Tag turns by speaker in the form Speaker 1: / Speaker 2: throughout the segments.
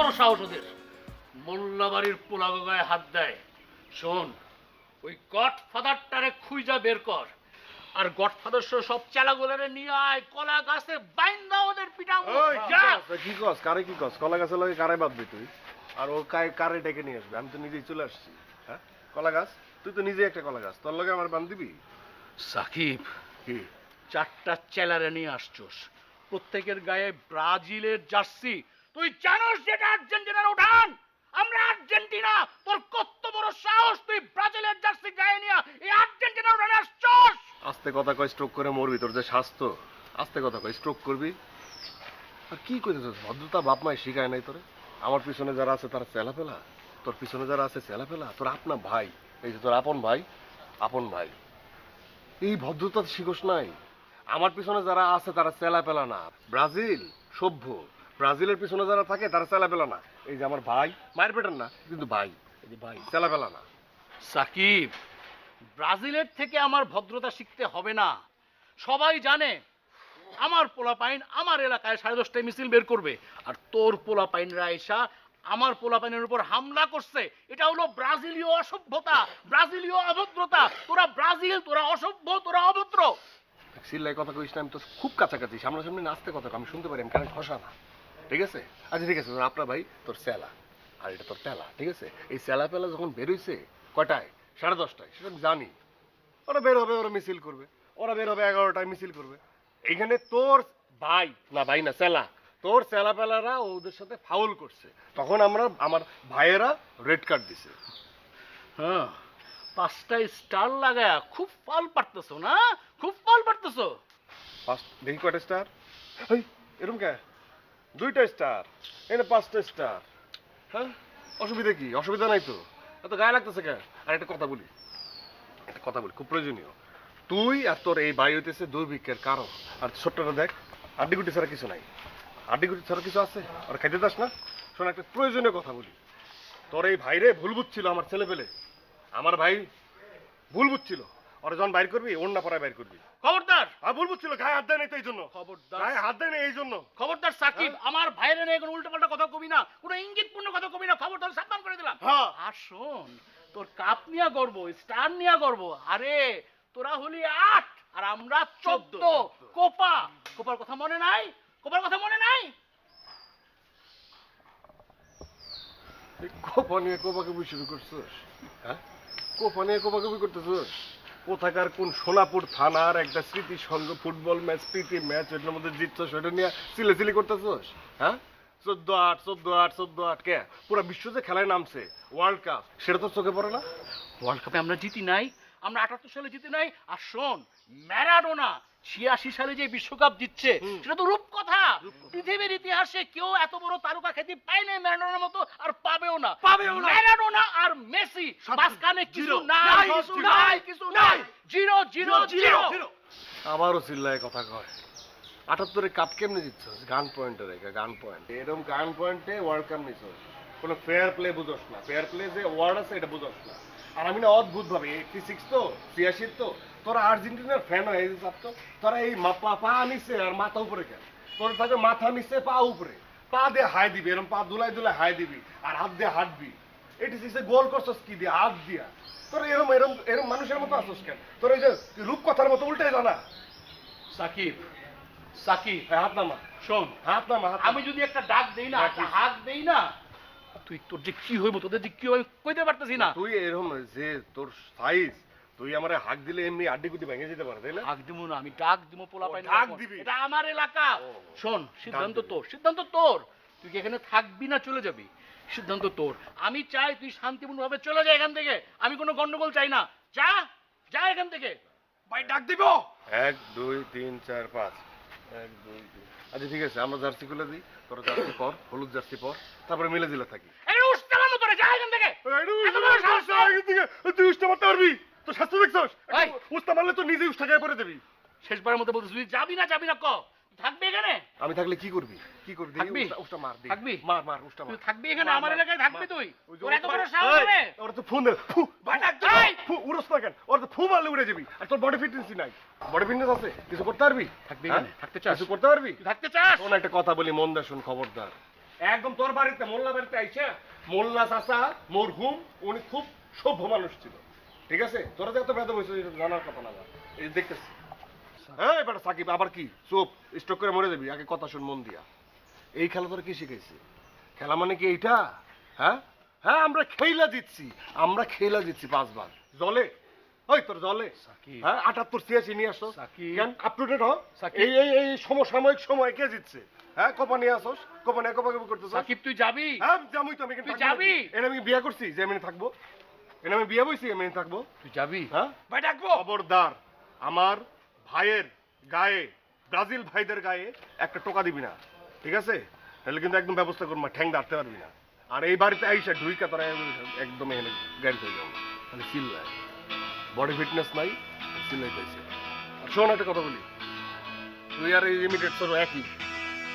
Speaker 1: বড় সাহস ওদের। মোল্লাবাড়ির পোলাগো গায়ে হাত দেয়। শোন ওই গড ফাদারটারে খুঁজা বের কর। আর গড ফাদার সব চেলাগুলারে নিয়ে আয় কলা গাছে বাইন্দা ওদের
Speaker 2: কি
Speaker 1: যা?
Speaker 2: কি কস কারে কি কস কলা গাছের লগে কারে বাঁধবি তুই? আর ও কায় কারে ডেকে নিয়ে আসবে? আমি তো নিজেই চলে আসছি হ্যাঁ? কলা গাছ? তুই তো নিজেই একটা কলা গাছ। তোর লগে আমার বান্ধিবি?
Speaker 1: সাকিব
Speaker 2: কি?
Speaker 1: চারটা চেলারে নিয়ে আসছোস। প্রত্যেকের গায়ে ব্রাজিলের জার্সি তুই জানোস যেটা আর্জেন্টিনার উঠান? আমরা আর্জেন্টিনা, তোর কত বড় সাহস, তুই ব্রাজিলের জার্সি গায়ে নিয়ে এই আর্জেন্টিনার উঠানে আসছোস?
Speaker 2: আস্তে কথা কয় স্ট্রোক করে মরবি, তোর যে স্বাস্থ্য। আস্তে কথা কয় স্ট্রোক করবি। আর কি করেছিস ভদ্রতা বাপ মায় শিখায় নাই তোরে। আমার পিছনে যারা আছে, তারা চেলা ফেলা তোর পিছনে যারা আছে চেলা ফেলা তোর আপনা ভাই, এই যে তোর আপন ভাই আপন ভাই। এই ভদ্রতা শিখোস নাই। আমার পিছনে যারা আছে, তারা চেলা পেলা না। ব্রাজিল, সভ্য। ব্রাজিলের পিছনে যারা থাকে তারা চেলা পেলা না। এই যে আমার ভাই মায়ের পেটের না কিন্তু ভাই এই যে ভাই চেলা পেলা না।
Speaker 1: সাকিব ব্রাজিলের থেকে আমার ভদ্রতা শিখতে হবে না। সবাই জানে আমার পোলাপাইন আমার এলাকায় সাড়ে দশটায় মিছিল বের করবে। আর তোর পোলাপাইনরা এসা আমার পোলাপাইনের উপর হামলা করছে। এটা হলো ব্রাজিলীয় অসভ্যতা ব্রাজিলীয় অভদ্রতা। তোরা ব্রাজিল তোরা অসভ্য তোরা অভদ্র।
Speaker 2: সিল্লাই কথা কইস না আমি তো খুব কাছাকাছি। সামনাসামনি নাচতে কথা আমি শুনতে পারি আমি কারণ খসা না। ঠিক আছে? আচ্ছা ঠিক আছে আপনার ভাই তোর স্যালা আর এটা তোর তেলা ঠিক আছে? এই স্যালা পেলা যখন বেরোইছে কটায় সাড়ে দশটায় সেটা আমি জানি। ওরা বের হবে ওরা মিছিল করবে। ওরা বের হবে এগারোটায় মিছিল করবে। এইখানে তোর ভাই না ভাই না স্যালা তোর স্যালা পেলারা ওদের সাথে ফাউল করছে। তখন আমরা আমার ভাইয়েরা রেড কার্ড দিছে।
Speaker 1: হ্যাঁ পাঁচটা স্টার লাগায়া খুব ফল পারতেছো না? খুব ফল পারতেছো?
Speaker 2: পাঁচ দেখি কয়টা স্টার এরকম কে? দুইটা স্টার, এনে পাঁচটা স্টার। হ্যাঁ? অসুবিধা কি? অসুবিধা নাই তো? এত গায়ে লাগতেছে কে আর একটা কথা বলি। একটা কথা বলি, খুব প্রয়োজনীয়। তুই আর তোর এই ভাই হইতেছে দুর্ভিক্ষের কারণ। আর ছোট্টটা দেখ, আড্ডিগুটি ছাড়া কিছু নাই। আড্ডিগুটি ছাড়া কিছু আছে? আর খাইতে দাস না? শোন, একটা প্রয়োজনীয় কথা বলি। তোর এই ভাইরে ভুল বুঝছিল আমার ছেলে পেলে আমার ভাই ভুল বুঝছিল। ওরা যখন বাইর করবি অন্য পাড়ায় বাইর করবি।
Speaker 1: খবরদার!
Speaker 2: আর ভুল বুঝছিল গায়ে হাত দেয় নাই তো এই জন্য।
Speaker 1: খবরদার।
Speaker 2: গায়ে হাত দেয় নাই এই জন্য।
Speaker 1: খবরদার সাকিব আমার ভাইরে নিয়ে কোনো উল্টো পাল্টা কথা কবি না কোনো ইঙ্গিতপূর্ণ কথা কবি না খবরদার সাবধান করে দিলাম।
Speaker 2: হ্যাঁ।
Speaker 1: আর শোন তোর কাপ নিয়া গর্ব স্টার নিয়া গর্ব আরে তোরা হলি আট আর আমরা চোদ্দ। কোপা কোপার কথা মনে নাই? কোপার কথা মনে নাই?
Speaker 2: কোপা নিয়ে কোপাকুপি শুরু করছিস হ্যাঁ? কোপা নিয়ে কোপাকুপি করতেছিস? কোথাকার কোন সোনাপুর থানার একটা স্মৃতি সংঘ ফুটবল ম্যাচ প্রীতি ম্যাচ এটার মধ্যে জিতছো সেটা নিয়ে সিলে সিলি করতেছিস? হ্যাঁ? চোদ্দ আট চোদ্দ আট চোদ্দ আট কে? পুরো বিশ্ব যে খেলায় নামছে ওয়ার্ল্ড কাপ সেটা তো চোখে পড়ে না?
Speaker 1: ওয়ার্ল্ড কাপে আমরা জিতি নাই আমরা আটাত্তর সালে জিতি নাই আর শোন ম্যারাডোনা ছিয়াশি সালে যে বিশ্বকাপ জিতছে সেটা তো রূপকথা। পৃথিবীর ইতিহাসে কেউ এত বড় তারকা খ্যাতি পায় নাই ম্যারাডোনার মতো আর পাবেও না।
Speaker 2: পাবেও না।
Speaker 1: আর মাঝখানে কিছু নাই কিছু নাই কিছু নাই। জিরো জিরো জিরো
Speaker 2: আমারও চিল্লায় কথা কয়। আটাত্তরে কাপ কেমনে জিতছস? গান পয়েন্টে রেখে গান পয়েন্ট। এরকম গান পয়েন্টে ওয়ার্ল্ড কাপ নিছস। কোনো ফেয়ার প্লে বুঝোস না। ফেয়ার প্লে যে ওয়ার্ড আছে এটা বুঝোস না। আর আমি না অদ্ভুত ভাবে এইটি সিক্স তো ছিয়াশির তো তোরা আর্জেন্টিনার ফ্যান হয়ে তো তোরা এই পা পা নিচে আর মাথা উপরে কেন? তোর থাকে মাথা নিচে পা উপরে। পা দিয়ে হাই দিবি এরকম পা দুলাই দুলাই হাই দিবি আর হাত দিয়ে হাঁটবি। এইটি সিক্সে গোল করছস কি দিয়ে হাত দিয়া তোর এরম এরম এরম মানুষের মতো আসছস কেন? তোর এই যে রূপকথার মতো উল্টে জানা।
Speaker 1: সাকিব সাকিব
Speaker 2: হ্যাঁ, হাত নামা।
Speaker 1: শোন
Speaker 2: হাত নামা
Speaker 1: আমি যদি একটা ডাক দেই না হাত দেই না তুই তোর যে কি হইব তোদের যে কি হইব কইতে পারতেছি না।
Speaker 2: তুই এরকম যে তোর সাইজ তুই আমারে হাক দিলে এমনি আড্ডি গুটি ভেঙে যেতে পারে তাই না?
Speaker 1: ডাক দিমু না আমি ডাক দিমু পোলা পাই
Speaker 2: ডাক দিবি।
Speaker 1: এটা আমার এলাকা। শোন সিদ্ধান্ত তোর সিদ্ধান্ত তোর। তুই কি এখানে থাকবি না চলে যাবি? সিদ্ধান্ত তোর। আমি চাই তুই শান্তিপূর্ণ ভাবে চলে যা এখান থেকে। আমি কোনো গন্ডগোল চাই না। যা! যা এখান থেকে।
Speaker 2: ভাই ডাক দিব? এক দুই তিন চার পাঁচ। এক দুই তিন। আচ্ছা ঠিক আছে আমরা জার্সি খুলে দিই। তোরা জার্সি পর হলুদ জার্সি পর। তারপরে মিলে দিলে থাকি।
Speaker 1: এই উঠতে তোরে যা এখান থেকে। এত বড় সাহস তোর?
Speaker 2: তুই উষ্টা মারতে পারবি? তো স্বাস্থ্য দেখছস?
Speaker 1: এই।
Speaker 2: উষ্টা মারলে তো নিজে উষ্টা গায়ে পরে দেবি
Speaker 1: শেষবারের মতো বলছিস তুই যাবি না যাবি না ক? থাকবি এখানে?
Speaker 2: আমি থাকলে কি করবি? কি করবি?
Speaker 1: থাকবি?
Speaker 2: উষ্টা- মার।
Speaker 1: থাকবি?
Speaker 2: মার মার উষ্টা
Speaker 1: তুই
Speaker 2: মার
Speaker 1: থাকবি এখানে? আমার এলাকায় থাকবি তুই? তোর এত বড় সাহস রে।
Speaker 2: ওরা তো ফোন দে। ফু ডাক ফু উড়স না কেন? ওরা তো ফু মারলে উড়ে যাবি। আর তোর বডি নাই। বডি ফিটনেস আছে। কিছু করতে পারবি?
Speaker 1: থাকবি
Speaker 2: হ্যাঁ?
Speaker 1: এখানে, থাকতে চাস?
Speaker 2: কিছু করতে পারবি?
Speaker 1: থাকতে চাস?
Speaker 2: শোন একটা কথা বলি মন দা শুন খবরদার। একদম তোর বাড়িতে মোল্লা বাড়িতে আইসা মোল্লা চাচা মরহুম উনি খুব সভ্য মানুষ ছিল। ঠিক আছে? তোরা যে এত বেদ হয়েছে জানার কথা না। এই দেখতেছি। হ্যাঁ সাকিব আবার কি? চুপ স্টক করে মরে যাবি আগে কথা শুন মন দিয়া। এই খেলা তোরা কি শিখাইছে? খেলা মানে কি এইটা? হ্যাঁ? হ্যাঁ আমরা খেলা জিতছি আমরা খেলা জিতছি পাঁচবার। জলে? ওই তোর জলে? হ্যাঁ আটাত্তর ছিয়াশি নিয়ে আসো। কেন? আপ টু ডেট এই এই এই সমসাময়িক সময় কে জিতছে? হ্যাঁ কোপা নিয়ে আসোস কোপা নিয়ে কোপা করতেছ
Speaker 1: সাকিব তুই যাবি?
Speaker 2: হ্যাঁ জামুই তো আমি থাকব।
Speaker 1: যাবি?
Speaker 2: আমি বিয়ে করছি যে আমি থাকব। এখানে আমি বিয়ে বইছি আমি থাকব।
Speaker 1: তুই যাবি?
Speaker 2: হ্যাঁ?
Speaker 1: ভাই ডাকবো।
Speaker 2: খবরদার আমার ভাইয়ের গায়ে ব্রাজিল ভাইদের গায়ে একটা টোকা দিবি না ঠিক আছে? তাহলে কিন্তু একদম ব্যবস্থা করব ঠ্যাং দাঁড়তে পারবি না। আর এই বাড়িতে আইসা ঢুইকা তোরা একদম এখানে গাড়ি হয়ে যাব। মানে চিল্লায়। বডি ফিটনেস নাই চিল্লাই পাইছে আর শোন একটা কথা বলি। তুই আর এই লিমিটেড তোর একই।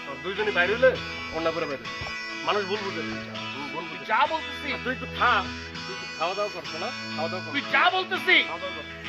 Speaker 2: আর দুইজনই বাইরে হলে অন্য করে বাইরে। মানুষ ভুল বুঝে।
Speaker 1: যা বলতেছিস।
Speaker 2: আর তুই একটু খা। তুই খাওয়া দাওয়া করছ না? খাওয়া দাওয়া
Speaker 1: তুই যা বলতেছিস।
Speaker 2: খাওয়া দাওয়া